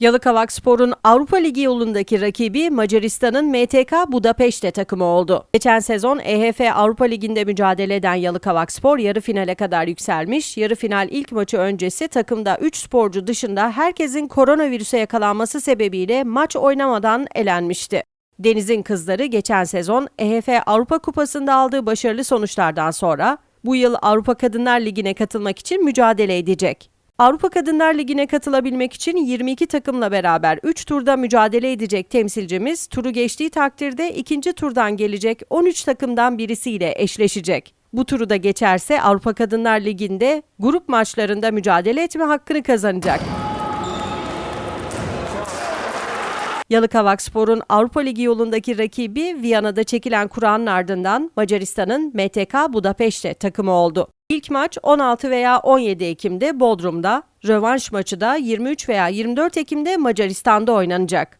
Yalıkavakspor'un Avrupa Ligi yolundaki rakibi Macaristan'ın MTK Budapeşte takımı oldu. Geçen sezon EHF Avrupa Ligi'nde mücadele eden Yalıkavakspor yarı finale kadar yükselmiş. Yarı final ilk maçı öncesi takımda 3 sporcu dışında herkesin koronavirüse yakalanması sebebiyle maç oynamadan elenmişti. Deniz'in kızları geçen sezon EHF Avrupa Kupası'nda aldığı başarılı sonuçlardan sonra bu yıl Avrupa Kadınlar Ligi'ne katılmak için mücadele edecek. Avrupa Kadınlar Ligi'ne katılabilmek için 22 takımla beraber 3 turda mücadele edecek temsilcimiz turu geçtiği takdirde ikinci turdan gelecek 13 takımdan birisiyle eşleşecek. Bu turu da geçerse Avrupa Kadınlar Ligi'nde grup maçlarında mücadele etme hakkını kazanacak. Yalıkavakspor'un Avrupa Ligi yolundaki rakibi Viyana'da çekilen Kur'an'ın ardından Macaristan'ın MTK Budapeşte takımı oldu. İlk maç 16 veya 17 Ekim'de Bodrum'da, rövanş maçı da 23 veya 24 Ekim'de Macaristan'da oynanacak.